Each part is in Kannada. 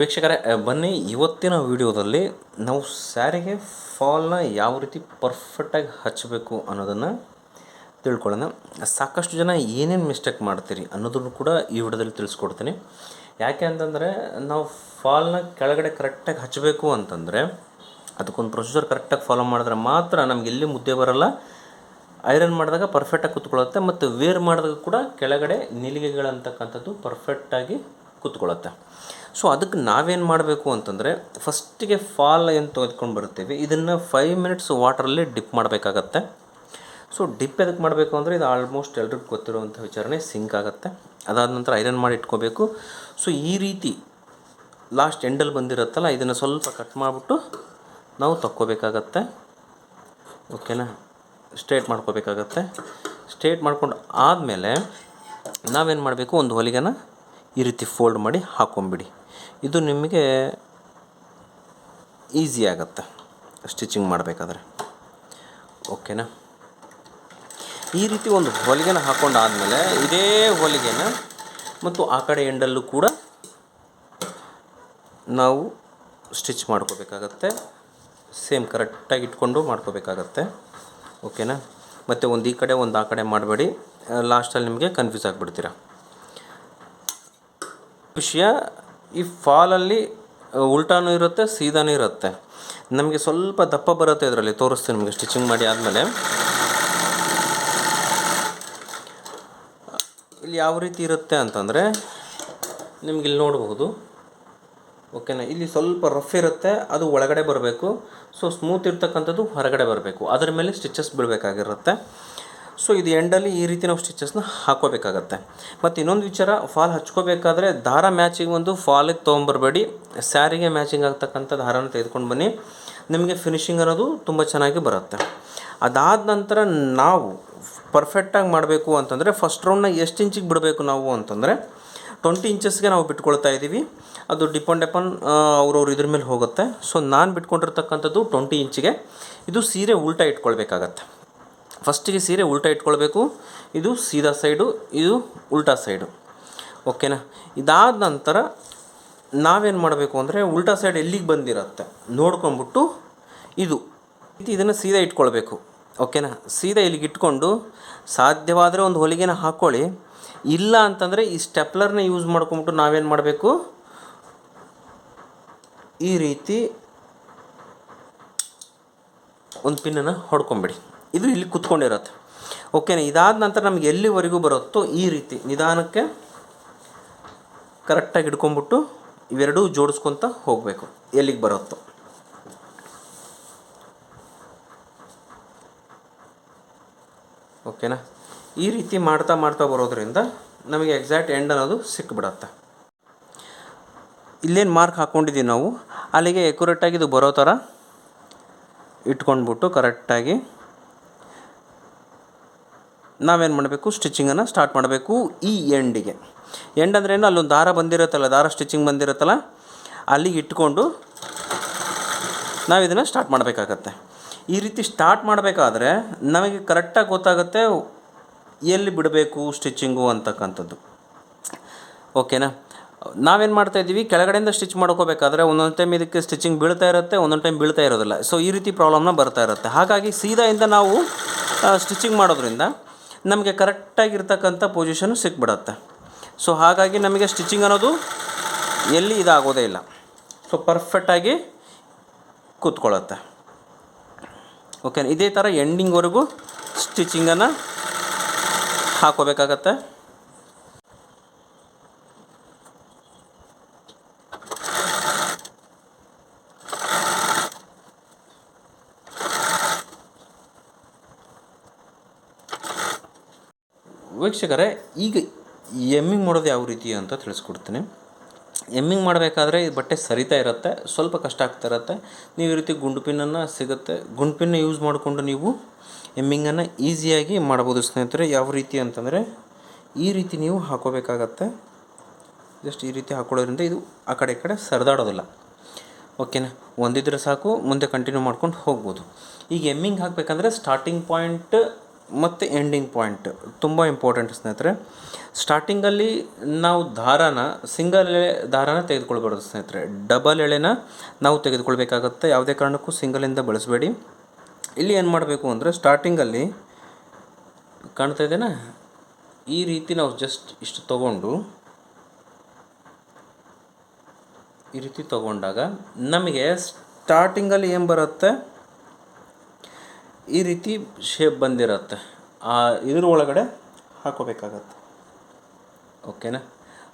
ವೀಕ್ಷಕರೇ ಬನ್ನಿ ಇವತ್ತಿನ ವಿಡಿಯೋದಲ್ಲಿ ನಾವು ಸ್ಯಾರಿಗೆ, ಫಾಲ್ನ ಯಾವ ರೀತಿ ಪರ್ಫೆಕ್ಟಾಗಿ ಹಚ್ಚಬೇಕು ಅನ್ನೋದನ್ನು ತಿಳ್ಕೊಳ್ಳೋಣ. ಸಾಕಷ್ಟು ಜನ ಏನೇನು ಮಿಸ್ಟೇಕ್ ಮಾಡ್ತೀರಿ ಅನ್ನೋದನ್ನು ಕೂಡ ಈ ವಿಡಿಯೋದಲ್ಲಿ ತಿಳಿಸ್ಕೊಡ್ತೀನಿ. ಯಾಕೆ ಅಂತಂದರೆ, ನಾವು ಫಾಲ್ನ ಕೆಳಗಡೆ ಕರೆಕ್ಟಾಗಿ ಹಚ್ಚಬೇಕು ಅಂತಂದರೆ, ಅದಕ್ಕೊಂದು ಪ್ರೊಸೀಜರ್ ಕರೆಕ್ಟಾಗಿ ಫಾಲೋ ಮಾಡಿದ್ರೆ ಮಾತ್ರ ನಮ್ಗೆ ಎಲ್ಲಿ ಮುದ್ದೆ ಬರೋಲ್ಲ. ಐರನ್ ಮಾಡಿದಾಗ ಪರ್ಫೆಕ್ಟಾಗಿ ಕೂತ್ಕೊಳ್ಳುತ್ತೆ ಮತ್ತು ವೇರ್ ಮಾಡಿದಾಗ ಕೂಡ ಕೆಳಗಡೆ ನಿಲಿಗೆಗಳಂತಕ್ಕಂಥದ್ದು ಪರ್ಫೆಕ್ಟಾಗಿ ಕೂತ್ಕೊಳ್ಳುತ್ತೆ. ಸೊ ಅದಕ್ಕೆ ನಾವೇನು ಮಾಡಬೇಕು ಅಂತಂದರೆ ಫಸ್ಟಿಗೆ ಫಾಲ್ ಏನು ತೆಗೆದುಕೊಂಡು ಬರ್ತೀವಿ ಇದನ್ನು ಫೈವ್ ಮಿನಿಟ್ಸ್ ವಾಟ್ರಲ್ಲಿ ಡಿಪ್ ಮಾಡಬೇಕಾಗತ್ತೆ. ಸೊ ಡಿಪ್ ಎದಕ್ಕೆ ಮಾಡಬೇಕು ಅಂದರೆ, ಇದು ಆಲ್ಮೋಸ್ಟ್ ಎಲ್ರಿಗೂ ಗೊತ್ತಿರುವಂಥ ವಿಚಾರಣೆ ಸಿಂಕ್ ಆಗುತ್ತೆ. ಅದಾದ ನಂತರ ಐರನ್ ಮಾಡಿ ಇಟ್ಕೋಬೇಕು. ಸೊ ಈ ರೀತಿ ಲಾಸ್ಟ್ ಎಂಡಲ್ಲಿ ಬಂದಿರುತ್ತಲ್ಲ, ಇದನ್ನು ಸ್ವಲ್ಪ ಕಟ್ ಮಾಡಿಬಿಟ್ಟು ನಾವು ತಕ್ಕೋಬೇಕಾಗತ್ತೆ. ಓಕೆನಾ ಸ್ಟ್ರೇಟ್ ಮಾಡ್ಕೋಬೇಕಾಗತ್ತೆ. ಸ್ಟ್ರೇಟ್ ಮಾಡ್ಕೊಂಡು ಆದಮೇಲೆ ನಾವೇನು ಮಾಡಬೇಕು, ಒಂದು ಹೊಲಿಗೆನ ಈ ರೀತಿ ಫೋಲ್ಡ್ ಮಾಡಿ ಹಾಕ್ಕೊಂಬಿಡಿ ಇದು ನಿಮಗೆ ಈಸಿ ಆಗುತ್ತೆ ಸ್ಟಿಚಿಂಗ್ ಮಾಡಬೇಕಾದ್ರೆ. ಓಕೆನಾ? ಈ ರೀತಿ ಒಂದು ಹೊಲಿಗೆನ ಹಾಕ್ಕೊಂಡಾದಮೇಲೆ ಇದೇ ಹೊಲಿಗೆನ ಮತ್ತು ಆ ಕಡೆ ಎಂಡಲ್ಲೂ ಕೂಡ ನಾವು ಸ್ಟಿಚ್ ಮಾಡ್ಕೋಬೇಕಾಗತ್ತೆ. ಸೇಮ್ ಕರೆಕ್ಟಾಗಿ ಇಟ್ಕೊಂಡು ಮಾಡ್ಕೋಬೇಕಾಗತ್ತೆ. ಓಕೆನಾ? ಮತ್ತು ಒಂದು ಈ ಕಡೆ, ಒಂದು ಆ ಕಡೆ ಮಾಡಬೇಡಿ. ಲಾಸ್ಟಲ್ಲಿ ನಿಮಗೆ ಕನ್ಫ್ಯೂಸ್ ಆಗಿಬಿಡ್ತೀರ? ವಿಷಯ ಈ ಫಾಲಲ್ಲಿ ಉಲ್ಟಾನೂ ಇರುತ್ತೆ, ಸೀದಾನೂ ಇರುತ್ತೆ. ನಮಗೆ ಸ್ವಲ್ಪ ದಪ್ಪ ಬರುತ್ತೆ ಇದರಲ್ಲಿ, ತೋರಿಸ್ತೀನಿ ನಿಮಗೆ ಸ್ಟಿಚಿಂಗ್ ಮಾಡಿ ಆದಮೇಲೆ. ಇಲ್ಲಿ ಯಾವ ರೀತಿ ಇರುತ್ತೆ ಅಂತಂದರೆ, ನಿಮ್ಗೆ ಇಲ್ಲಿ ನೋಡಬಹುದು. ಓಕೆನಾ ಇಲ್ಲಿ ಸ್ವಲ್ಪ ರಫ್ ಇರುತ್ತೆ, ಅದು ಒಳಗಡೆ ಬರಬೇಕು. ಸೊ ಸ್ಮೂತ್ ಇರ್ತಕ್ಕಂಥದ್ದು ಹೊರಗಡೆ ಬರಬೇಕು. ಅದರ ಮೇಲೆ ಸ್ಟಿಚಸ್ ಬೀಳಬೇಕಾಗಿರುತ್ತೆ ಸೊ ಇದು ಎಂಡಲ್ಲಿ ಈ ರೀತಿ ನಾವು ಸ್ಟಿಚಸ್ನ ಹಾಕೋಬೇಕಾಗತ್ತೆ ಮತ್ತು ಇನ್ನೊಂದು ವಿಚಾರ ಫಾಲ್ ಹಚ್ಕೋಬೇಕಾದ್ರೆ ದಾರ ಮ್ಯಾಚಿಂಗ್ ಒಂದು ಫಾಲಿಗೆ ತೊಗೊಂಬರ್ಬೇಡಿ. ಸ್ಯಾರಿಗೆ ಮ್ಯಾಚಿಂಗ್ ಆಗ್ತಕ್ಕಂಥ ದಾರನ ತೆಗೆದುಕೊಂಡು ಬನ್ನಿ. ನಿಮಗೆ ಫಿನಿಶಿಂಗ್ ಅನ್ನೋದು ತುಂಬ ಚೆನ್ನಾಗಿ ಬರುತ್ತೆ. ಅದಾದ ನಂತರ ನಾವು ಪರ್ಫೆಕ್ಟಾಗಿ ಮಾಡಬೇಕು ಅಂತಂದರೆ ಫಸ್ಟ್ ರೌಂಡ್ನ ಎಷ್ಟು ಇಂಚಿಗೆ ಬಿಡಬೇಕು ನಾವು ಅಂತಂದರೆ ಟ್ವೆಂಟಿ ಇಂಚಸ್ಗೆ ನಾವು ಬಿಟ್ಕೊಳ್ತಾ ಇದ್ದೀವಿ. ಅದು ಡಿಪೆಂಡ್ ಅಪಾನ್ ಅವ್ರವ್ರು ಇದ್ರ ಮೇಲೆ ಹೋಗುತ್ತೆ. ಸೊ ನಾನು ಬಿಟ್ಕೊಂಡಿರ್ತಕ್ಕಂಥದ್ದು ಟ್ವೆಂಟಿ ಇಂಚಿಗೆ ಇದು ಸೀರೆ ಉಲ್ಟಾ ಇಟ್ಕೊಳ್ಬೇಕಾಗತ್ತೆ. ಫಸ್ಟಿಗೆ ಸೀರೆ ಉಲ್ಟಾ ಇಟ್ಕೊಳ್ಬೇಕು. ಇದು ಸೀದಾ ಸೈಡು, ಇದು ಉಲ್ಟಾ ಸೈಡು. ಓಕೆನಾ? ಇದಾದ ನಂತರ ನಾವೇನು ಮಾಡಬೇಕು ಅಂದರೆ ಉಲ್ಟಾ ಸೈಡ್ ಎಲ್ಲಿಗೆ ಬಂದಿರುತ್ತೆ ನೋಡ್ಕೊಂಬಿಟ್ಟು ಇದು. ಇದನ್ನು ಸೀದಾ ಇಟ್ಕೊಳ್ಬೇಕು. ಓಕೆನಾ? ಸೀದಾ ಇಲ್ಲಿಗೆ ಇಟ್ಕೊಂಡು ಸಾಧ್ಯವಾದರೆ ಒಂದು ಹೊಲಿಗೆನ ಹಾಕ್ಕೊಳ್ಳಿ ಇಲ್ಲ ಅಂತಂದರೆ ಈ ಸ್ಟೆಪ್ಲರ್ನ ಯೂಸ್ ಮಾಡ್ಕೊಂಬಿಟ್ಟು ನಾವೇನು ಮಾಡಬೇಕು? ಈ ರೀತಿ ಒಂದು ಪಿನ್ನನ್ನು ಹೊಡ್ಕೊಂಬಿಡಿ. ಇದು ಇಲ್ಲಿ ಕುತ್ಕೊಂಡಿರತ್ತೆ. ಓಕೆನಾ ಇದಾದ ನಂತರ ನಮ್ಗೆ ಎಲ್ಲಿವರೆಗೂ ಬರುತ್ತೋ ಈ ರೀತಿ ನಿಧಾನಕ್ಕೆ ಕರೆಕ್ಟಾಗಿ ಹಿಡ್ಕೊಂಬಿಟ್ಟು ಇವೆರಡೂ ಜೋಡಿಸ್ಕೊತ ಹೋಗಬೇಕು. ಎಲ್ಲಿಗೆ ಬರುತ್ತೋ. ಓಕೆನಾ ಈ ರೀತಿ ಮಾಡ್ತಾ ಮಾಡ್ತಾ ಬರೋದ್ರಿಂದ ನಮಗೆ ಎಕ್ಸಾಕ್ಟ್ ಎಂಡ್ ಅನ್ನೋದು ಸಿಕ್ಬಿಡತ್ತೆ. ಇಲ್ಲೇನು ಮಾರ್ಕ್ ಹಾಕ್ಕೊಂಡಿದ್ದೀವಿ ನಾವು, ಅಲ್ಲಿಗೆ ಎಕ್ಯುರೇಟಾಗಿ ಇದು ಬರೋ ಥರ ಇಟ್ಕೊಂಡ್ಬಿಟ್ಟು ಕರೆಕ್ಟಾಗಿ ನಾವೇನು ಮಾಡಬೇಕು? ಸ್ಟಿಚಿಂಗನ್ನು ಸ್ಟಾರ್ಟ್ ಮಾಡಬೇಕು ಈ ಎಂಡಿಗೆ ಎಂಡ್ ಅಂದ್ರೆ ಏನು? ಅಲ್ಲೊಂದು ದಾರ ಬಂದಿರುತ್ತಲ್ಲ, ದಾರ ಸ್ಟಿಚಿಂಗ್ ಬಂದಿರುತ್ತಲ್ಲ ಅಲ್ಲಿಗೆ ಇಟ್ಕೊಂಡು ನಾವು ಇದನ್ನು ಸ್ಟಾರ್ಟ್ ಮಾಡಬೇಕಾಗತ್ತೆ. ಈ ರೀತಿ ಸ್ಟಾರ್ಟ್ ಮಾಡಬೇಕಾದ್ರೆ ನಮಗೆ ಕರೆಕ್ಟಾಗಿ ಗೊತ್ತಾಗುತ್ತೆ ಎಲ್ಲಿ ಬಿಡಬೇಕು ಸ್ಟಿಚಿಂಗು ಅಂತಕ್ಕಂಥದ್ದು. ಓಕೆನಾ ನಾವೇನು ಮಾಡ್ತಾ ಇದ್ದೀವಿ? ಕೆಳಗಡೆಯಿಂದ ಸ್ಟಿಚ್ ಮಾಡ್ಕೋಬೇಕಾದ್ರೆ ಒಂದೊಂದು ಟೈಮ್ ಇದಕ್ಕೆ ಸ್ಟಿಚಿಂಗ್ ಬೀಳ್ತಾ ಇರುತ್ತೆ, ಒಂದೊಂದು ಟೈಮ್ ಬೀಳ್ತಾ ಇರೋದಿಲ್ಲ. ಸೊ ಈ ರೀತಿ ಪ್ರಾಬ್ಲಮ್ನ ಬರ್ತಾ ಇರುತ್ತೆ. ಹಾಗಾಗಿ ಸೀದಾಯಿಂದ ನಾವು ಸ್ಟಿಚಿಂಗ್ ಮಾಡೋದ್ರಿಂದ ನಮಗೆ ಕರೆಕ್ಟಾಗಿರ್ತಕ್ಕಂಥ ಪೊಸಿಷನ್ ಸಿಕ್ಬಿಡತ್ತೆ. ಸೊ ಹಾಗಾಗಿ ನಮಗೆ ಸ್ಟಿಚಿಂಗ್ ಅನ್ನೋದು ಎಲ್ಲಿ ಇದಾಗೋದೇ ಇಲ್ಲ. ಸೊ ಪರ್ಫೆಕ್ಟಾಗಿ ಕೂತ್ಕೊಳ್ಳುತ್ತೆ. ಓಕೆ ಇದೇ ಥರ ಎಂಡಿಂಗ್ವರೆಗೂ ಸ್ಟಿಚಿಂಗನ್ನು ಹಾಕೋಬೇಕಾಗತ್ತೆ. ವೀಕ್ಷಕರೇ, ಈಗ ಎಮ್ಮಿಂಗ್ ಮಾಡೋದು ಯಾವ ರೀತಿ ಅಂತ ತಿಳಿಸ್ಕೊಡ್ತೀನಿ. ಎಮ್ಮಿಂಗ್ ಮಾಡಬೇಕಾದ್ರೆ ಈ ಬಟ್ಟೆ ಸರಿತಾ ಇರುತ್ತೆ, ಸ್ವಲ್ಪ ಕಷ್ಟ ಆಗ್ತಾ ಇರುತ್ತೆ. ನೀವು ಈ ರೀತಿ ಗುಂಡು ಪಿನ್ನನ್ನು ಸಿಗುತ್ತೆ. ಗುಂಡು ಪಿನ್ನ ಯೂಸ್ ಮಾಡಿಕೊಂಡು ನೀವು ಎಮ್ಮಿಂಗನ್ನು ಈಸಿಯಾಗಿ ಮಾಡ್ಬೋದು ಸ್ನೇಹಿತರೆ. ಯಾವ ರೀತಿ ಅಂತಂದರೆ, ಈ ರೀತಿ ನೀವು ಹಾಕೋಬೇಕಾಗತ್ತೆ. ಜಸ್ಟ್ ಈ ರೀತಿ ಹಾಕೊಳ್ಳೋದ್ರಿಂದ ಇದು ಆ ಕಡೆ ಈ ಕಡೆ ಸರಿದಾಡೋದಿಲ್ಲ. ಓಕೆನಾ ಒಂದಿದ್ರೆ ಸಾಕು, ಮುಂದೆ ಕಂಟಿನ್ಯೂ ಮಾಡ್ಕೊಂಡು ಹೋಗ್ಬೋದು. ಈಗ ಎಮ್ಮಿಂಗ್ ಹಾಕಬೇಕಂದ್ರೆ ಸ್ಟಾರ್ಟಿಂಗ್ ಪಾಯಿಂಟ್ ಮತ್ತು ಎಂಡಿಂಗ್ ಪಾಯಿಂಟ್ ತುಂಬ ಇಂಪಾರ್ಟೆಂಟ್ ಸ್ನೇಹಿತರೆ. ಸ್ಟಾರ್ಟಿಂಗಲ್ಲಿ ನಾವು ದಾರಾನ ಸಿಂಗಲ್ ಎಳೆ ದಾರಾನ ತೆಗೆದುಕೊಳ್ಬಾರ್ದು ಸ್ನೇಹಿತರೆ. ಡಬಲ್ ಎಳೆನ ನಾವು ತೆಗೆದುಕೊಳ್ಬೇಕಾಗತ್ತೆ. ಯಾವುದೇ ಕಾರಣಕ್ಕೂ ಸಿಂಗಲಿಂದ ಬಳಸಬೇಡಿ. ಇಲ್ಲಿ ಏನು ಮಾಡಬೇಕು ಅಂದರೆ ಸ್ಟಾರ್ಟಿಂಗಲ್ಲಿ ಕಾಣ್ತಾ ಇದೆಯಾ ಈ ರೀತಿ ನಾವು ಜಸ್ಟ್ ಇಷ್ಟು ತಗೊಂಡು, ಈ ರೀತಿ ತಗೊಂಡಾಗ ನಮಗೆ ಸ್ಟಾರ್ಟಿಂಗಲ್ಲಿ ಏನು ಬರುತ್ತೆ? ಈ ರೀತಿ ಶೇಪ್ ಬಂದಿರುತ್ತೆ. ಆ ಇದ್ರ ಒಳಗಡೆ ಹಾಕೋಬೇಕಾಗತ್ತೆ. ಓಕೆನಾ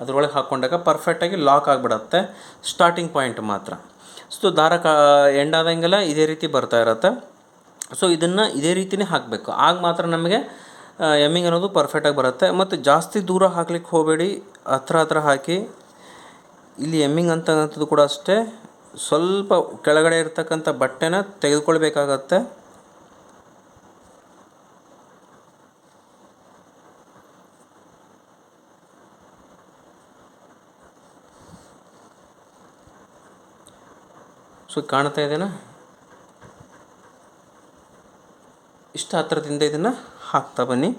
ಅದರೊಳಗೆ ಹಾಕ್ಕೊಂಡಾಗ ಪರ್ಫೆಕ್ಟಾಗಿ ಲಾಕ್ ಆಗಿಬಿಡತ್ತೆ. ಸ್ಟಾರ್ಟಿಂಗ್ ಪಾಯಿಂಟ್ ಮಾತ್ರ. ಸೊ ದಾರ ಕಾ ಎಂಡ್ ಆದಂಗೆಲ್ಲ ಇದೇ ರೀತಿ ಬರ್ತಾ ಇರುತ್ತೆ. ಸೊ ಇದನ್ನು ಇದೇ ರೀತಿನೇ ಹಾಕಬೇಕು. ಆಗ ಮಾತ್ರ ನಮಗೆ ಎಮ್ಮಿಂಗ್ ಅನ್ನೋದು ಪರ್ಫೆಕ್ಟಾಗಿ ಬರುತ್ತೆ. ಮತ್ತು ಜಾಸ್ತಿ ದೂರ ಹಾಕ್ಲಿಕ್ಕೆ ಹೋಗಬೇಡಿ. ಹತ್ರ ಹತ್ರ ಹಾಕಿ. ಇಲ್ಲಿ ಎಮ್ಮಿಂಗ್ ಅಂತಕ್ಕಂಥದ್ದು ಕೂಡ ಅಷ್ಟೇ. ಸ್ವಲ್ಪ ಕೆಳಗಡೆ ಇರ್ತಕ್ಕಂಥ ಬಟ್ಟೆನ ತೆಗೆದುಕೊಳ್ಬೇಕಾಗತ್ತೆ. ಸೊ ಕಾಣ್ತಾ ಇದೆನಾ? ಇಷ್ಟು ಹತ್ತಿರದಿಂದ ಇದನ್ನು ಹಾಕ್ತಾ ಬನ್ನಿ.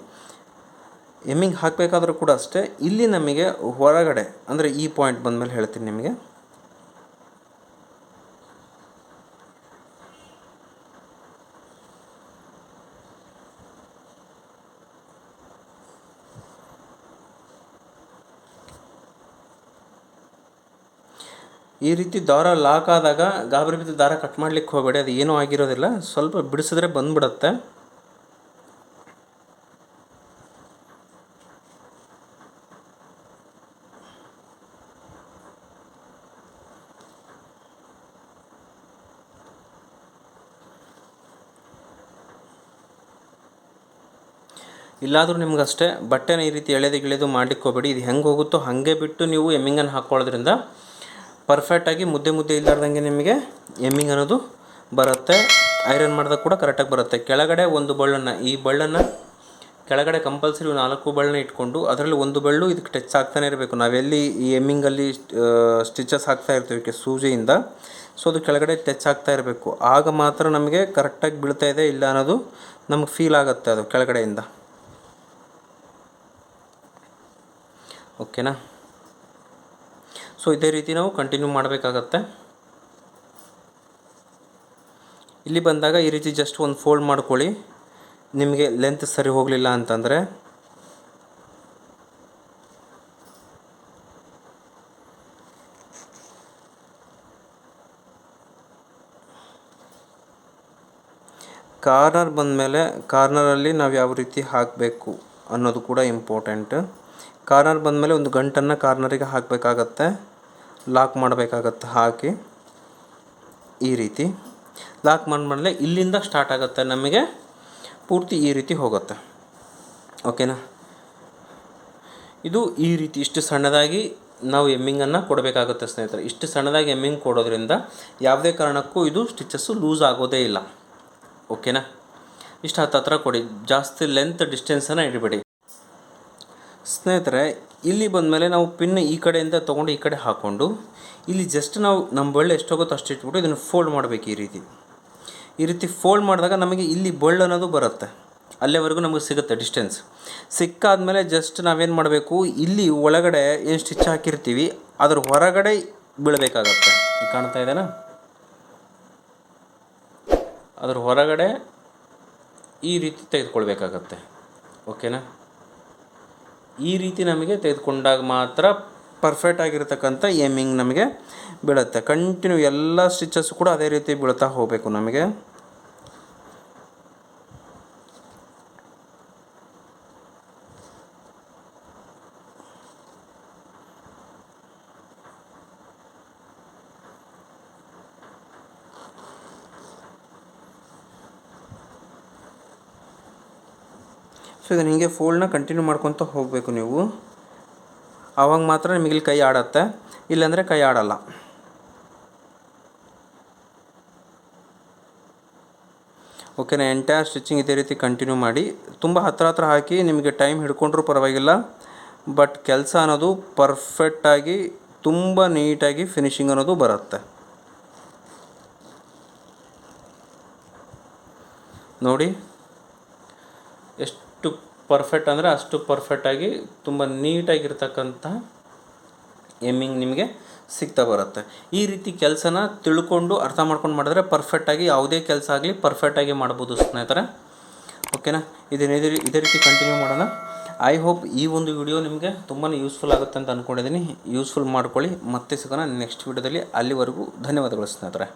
ಎಮ್ಮಿಂಗ್ ಹಾಕಬೇಕಾದ್ರೂ ಕೂಡ ಅಷ್ಟೇ. ಇಲ್ಲಿ ನಮಗೆ ಹೊರಗಡೆ, ಅಂದರೆ ಈ ಪಾಯಿಂಟ್ ಬಂದಮೇಲೆ ಹೇಳ್ತೀನಿ ನಿಮಗೆ. ಈ ರೀತಿ ದಾರ ಲಾಕ್ ಆದಾಗ ಗಾಬರಿ ಬಿದ್ದು ದಾರ ಕಟ್ ಮಾಡ್ಲಿಕ್ಕೆ ಹೋಗಬೇಡಿ, ಅದು ಏನೂ ಆಗಿರೋದಿಲ್ಲ. ಸ್ವಲ್ಪ ಬಿಡಿಸಿದ್ರೆ ಬಂದ್ಬಿಡತ್ತೆ. ಇಲ್ಲಾದರೂ ನಿಮ್ಗೆ ಅಷ್ಟೇ ಬಟ್ಟೆನ ಈ ರೀತಿ ಎಳೆದು ಗಿಳೆದು ಮಾಡ್ಲಿಕ್ಕೆ ಹೋಗಬೇಡಿ. ಇದು ಹೆಂಗೆ ಹೋಗುತ್ತೋ ಹಾಗೆ ಬಿಟ್ಟು ನೀವು ಎಮ್ಮಿಂಗನ್ನು ಹಾಕ್ಕೊಳ್ಳೋದ್ರಿಂದ ಪರ್ಫೆಕ್ಟಾಗಿ ಮುದ್ದೆ ಮುದ್ದೆ ಇಲ್ಲಾರ್ದಂಗೆ ನಿಮಗೆ ಎಮ್ಮಿಂಗ್ ಅನ್ನೋದು ಬರುತ್ತೆ. ಐರನ್ ಮಾಡಿದಾಗ ಕೂಡ ಕರೆಕ್ಟಾಗಿ ಬರುತ್ತೆ. ಕೆಳಗಡೆ ಒಂದು ಬಳ್ಳನ್ನು, ಈ ಬಳ್ಳನ್ನು ಕೆಳಗಡೆ ಕಂಪಲ್ಸರಿ ನಾಲ್ಕು ಬಳ್ಳನ್ನ ಇಟ್ಕೊಂಡು ಅದರಲ್ಲಿ ಒಂದು ಬಳ್ಳು ಇದಕ್ಕೆ ಟಚ್ ಆಗ್ತಾನೆ ಇರಬೇಕು. ನಾವೆಲ್ಲಿ ಈ ಎಮ್ಮಿಂಗಲ್ಲಿ ಸ್ಟಿಚಸ್ ಹಾಕ್ತಾ ಇರ್ತೀವಿ ಸೂಜಿಯಿಂದ ಸೊ ಅದು ಕೆಳಗಡೆ ಟಚ್ ಆಗ್ತಾ ಇರಬೇಕು. ಆಗ ಮಾತ್ರ ನಮಗೆ ಕರೆಕ್ಟಾಗಿ ಬೀಳ್ತಾ ಇದೆ, ಇಲ್ಲ ಅನ್ನೋದು ನಮಗೆ ಫೀಲ್ ಆಗುತ್ತೆ ಅದು ಕೆಳಗಡೆಯಿಂದ. ಓಕೆನಾ ಸೊ ಇದೇ ರೀತಿ ನಾವು ಕಂಟಿನ್ಯೂ ಮಾಡಬೇಕಾಗತ್ತೆ. ಇಲ್ಲಿ ಬಂದಾಗ ಈ ರೀತಿ ಜಸ್ಟ್ ಒಂದು ಫೋಲ್ಡ್ ಮಾಡ್ಕೊಳ್ಳಿ. ನಿಮಗೆ ಲೆಂತ್ ಸರಿ ಹೋಗಲಿಲ್ಲ ಅಂತಂದರೆ. ಕಾರ್ನರ್ ಬಂದಮೇಲೆ ಕಾರ್ನರಲ್ಲಿ ನಾವು ಯಾವ ರೀತಿ ಹಾಕಬೇಕು ಅನ್ನೋದು ಕೂಡ ಇಂಪಾರ್ಟೆಂಟ್ ಕಾರ್ನರ್ ಬಂದಮೇಲೆ ಒಂದು ಗಂಟನ್ನು ಕಾರ್ನರಿಗೆ ಹಾಕಬೇಕಾಗತ್ತೆ. ಲಾಕ್ ಮಾಡಬೇಕಾಗತ್ತೆ, ಹಾಕಿ. ಈ ರೀತಿ. ಲಾಕ್ ಮಾಡಿದ್ಮೇಲೆ ಇಲ್ಲಿಂದ ಸ್ಟಾರ್ಟ್ ಆಗುತ್ತೆ, ನಮಗೆ ಪೂರ್ತಿ ಈ ರೀತಿ ಹೋಗುತ್ತೆ. ಓಕೆನಾ? ಇದು ಈ ರೀತಿ, ಇಷ್ಟು ಸಣ್ಣದಾಗಿ ನಾವು ಎಮ್ಮಿಂಗನ್ನು ಕೊಡಬೇಕಾಗುತ್ತೆ ಸ್ನೇಹಿತರೆ. ಇಷ್ಟು ಸಣ್ಣದಾಗಿ ಎಮ್ಮಿಂಗ್ ಕೊಡೋದ್ರಿಂದ ಯಾವುದೇ ಕಾರಣಕ್ಕೂ ಇದು ಸ್ಟಿಚಸ್ಸು ಲೂಸ್ ಆಗೋದೇ ಇಲ್ಲ. ಓಕೆನಾ? ಇಷ್ಟು ಹತ್ತತ್ರ ಕೊಡಿ. ಜಾಸ್ತಿ ಲೆಂತ್ ಡಿಸ್ಟೆನ್ಸನ್ನು ಇಡಬೇಡಿ. ಸ್ನೇಹಿತರೆ, ಇಲ್ಲಿ ಬಂದಮೇಲೆ ನಾವು ಪಿನ್ ಈ ಕಡೆಯಿಂದ ತೊಗೊಂಡು ಈ ಕಡೆ ಹಾಕ್ಕೊಂಡು, ಇಲ್ಲಿ ಜಸ್ಟ್ ನಾವು ನಮ್ಮ ಬಳ್ಳಿ ಎಷ್ಟೋಗುತ್ತೋ ಅಷ್ಟು ಇಟ್ಬಿಟ್ಟು ಇದನ್ನು ಫೋಲ್ಡ್ ಮಾಡಬೇಕು ಈ ರೀತಿ. ಈ ರೀತಿ ಫೋಲ್ಡ್ ಮಾಡಿದಾಗ ನಮಗೆ ಇಲ್ಲಿ ಬಳ್ಳು ಅನ್ನೋದು ಬರುತ್ತೆ. ಅಲ್ಲಿವರೆಗೂ ನಮಗೆ ಸಿಗುತ್ತೆ ಡಿಸ್ಟೆನ್ಸ್ ಸಿಕ್ಕಾದಮೇಲೆ ಜಸ್ಟ್ ನಾವೇನು ಮಾಡಬೇಕು, ಇಲ್ಲಿ ಒಳಗಡೆ ಏನು ಸ್ಟಿಚ್ ಹಾಕಿರ್ತೀವಿ, ಅದ್ರ ಹೊರಗಡೆ ಬೀಳಬೇಕಾಗತ್ತೆ. ಕಾಣ್ತಾ ಇದೆನಾ? ಅದ್ರ ಹೊರಗಡೆ ಈ ರೀತಿ ತೆಗೆದುಕೊಳ್ಬೇಕಾಗತ್ತೆ. ಓಕೆನಾ ಈ ರೀತಿ ನಮಗೆ ತೆಗೆದುಕೊಂಡಾಗ ಮಾತ್ರ ಪರ್ಫೆಕ್ಟ್ ಆಗಿರತಕ್ಕಂಥ ಏಮಿಂಗ್ ನಮಗೆ ಬೀಳುತ್ತೆ. ಕಂಟಿನ್ಯೂ ಎಲ್ಲ ಸ್ಟಿಚಸ್ ಕೂಡ ಅದೇ ರೀತಿ ಬೀಳ್ತಾ ಹೋಗಬೇಕು ನಮಗೆ. ಸೊ ಇದನ್ನು ಹೀಗೆ ಫೋಲ್ಡ್ನ ಕಂಟಿನ್ಯೂ ಮಾಡ್ಕೊತ ಹೋಗಬೇಕು ನೀವು. ಆವಾಗ ಮಾತ್ರ ನಿಮಗೆ ಇಲ್ಲಿ ಕೈ ಆಡತ್ತೆ. ಇಲ್ಲಾಂದರೆ ಕೈ ಆಡಲ್ಲ. ಓಕೆನಾ ಎಂಟೈರ್ ಸ್ಟಿಚಿಂಗ್ ಇದೇ ರೀತಿ ಕಂಟಿನ್ಯೂ ಮಾಡಿ, ತುಂಬ ಹತ್ರ ಹತ್ರ ಹಾಕಿ ನಿಮಗೆ ಟೈಮ್ ಹಿಡ್ಕೊಂಡ್ರೂ ಪರವಾಗಿಲ್ಲ. ಬಟ್ ಕೆಲಸ ಅನ್ನೋದು ಪರ್ಫೆಕ್ಟಾಗಿ ತುಂಬ ನೀಟಾಗಿ ಫಿನಿಶಿಂಗ್ ಅನ್ನೋದು ಬರುತ್ತೆ. ನೋಡಿ. ಪರ್ಫೆಕ್ಟ್ ಅಂದರೆ ಅಷ್ಟು ಪರ್ಫೆಕ್ಟಾಗಿ ತುಂಬ ನೀಟಾಗಿರ್ತಕ್ಕಂಥ ಎಮ್ಮಿಂಗ್ ನಿಮಗೆ ಸಿಗ್ತಾ ಬರುತ್ತೆ. ಈ ರೀತಿ ಕೆಲಸನ ತಿಳ್ಕೊಂಡು ಅರ್ಥ ಮಾಡ್ಕೊಂಡು ಮಾಡಿದ್ರೆ ಪರ್ಫೆಕ್ಟಾಗಿ ಯಾವುದೇ ಕೆಲಸ ಆಗಲಿ ಪರ್ಫೆಕ್ಟಾಗಿ ಮಾಡ್ಬೋದು ಸ್ನೇಹಿತರೆ. ಓಕೆನಾ ಇದನ್ನು ಇದೇ ಇದೇ ರೀತಿ ಕಂಟಿನ್ಯೂ ಮಾಡೋಣ. ಐ ಹೋಪ್ ಈ ಒಂದು ವಿಡಿಯೋ ನಿಮಗೆ ತುಂಬಾ ಯೂಸ್ಫುಲ್ ಆಗುತ್ತೆ ಅಂತ ಅಂದ್ಕೊಂಡಿದ್ದೀನಿ ಯೂಸ್ಫುಲ್ ಮಾಡ್ಕೊಳ್ಳಿ. ಮತ್ತೆ ಸಿಗೋಣ ನೆಕ್ಸ್ಟ್ ವಿಡಿಯೋದಲ್ಲಿ ಅಲ್ಲಿವರೆಗೂ ಧನ್ಯವಾದಗಳು ಸ್ನೇಹಿತರೆ.